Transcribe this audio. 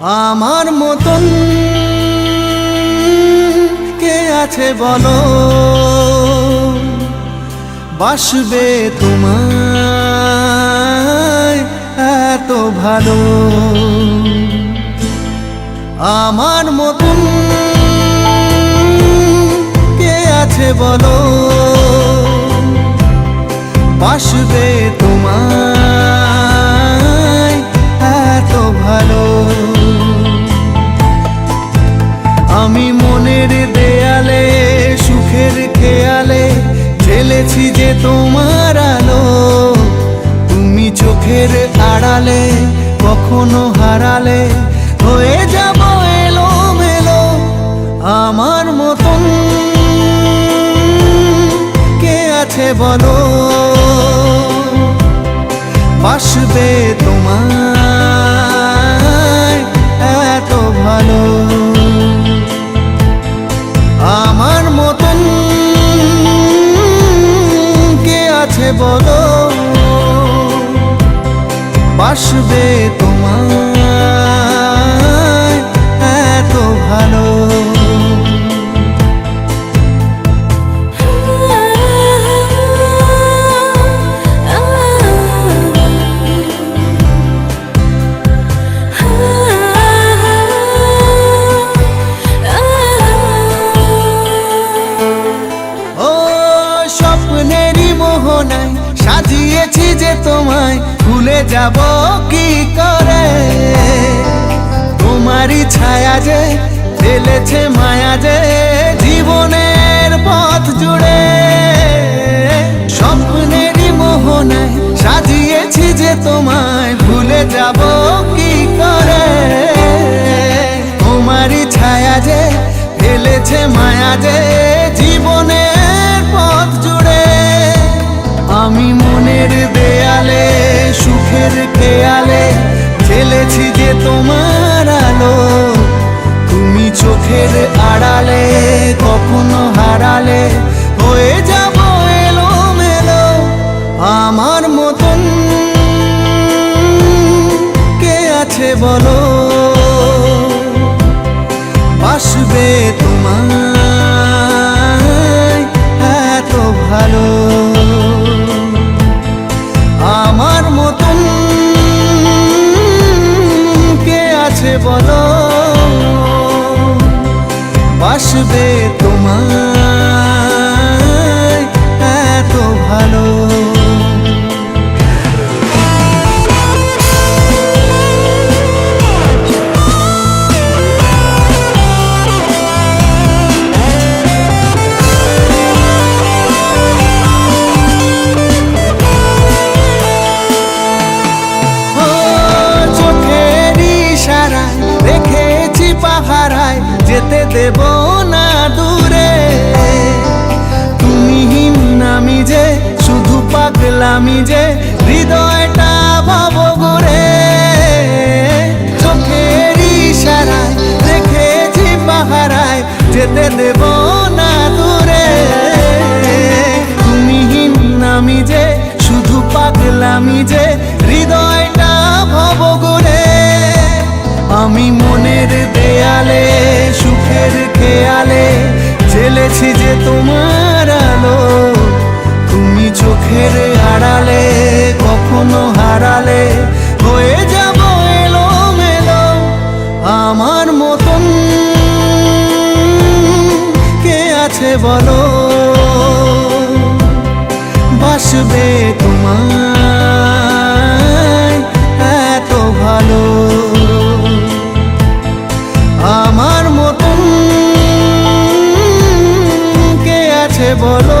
আমার মতন কে আছে বলো? বাসবে তোমায় এত ভালো। আমার মতন কে আছে বলো? বাসবে তোমায় ঢেলেছি যে তোমার আলো, তুমি চোখের আড়ালে কখনো হারালে। হয়ে যাব এলো মেলো আমার মতন। কে আছে বলো? বাসবে তোমায় আছে বলো বাসবে তোমায় তোমায় ভুলে যাব কি করে? তোমারই ছায়া যে ফেলেছে মায়া যে জীবনের পথ জুড়ে। স্বপ্নেরই মোহনায় সাজিয়েছি যে তোমায় ভুলে যাব কি করে? তোমারই ছায়া যে ফেলেছে মায়া যে তোমার আলো, তুমি চোখের আড়ালে, কখনো হারালে, হয়ে যাব এলো মেলো আমার মতন। কে আছে বলো? বাসবে তোমার এত ভালো। বলো বাসবে তোমার এত ভালো। দেব না দূরে। তুমি নামি যে শুধু পাগলামি যে হৃদয়টা ভাব ঘুরে চোখের ইশারায় দেখেছি পাহারায়, যেতে দেব জেলেছি যে তোমার আলো, তুমি চোখের আড়ালে কখনো হারালে। হয়ে যাব এলো মেলো আমার মতন। কে আছে বলো? বাসবে voló.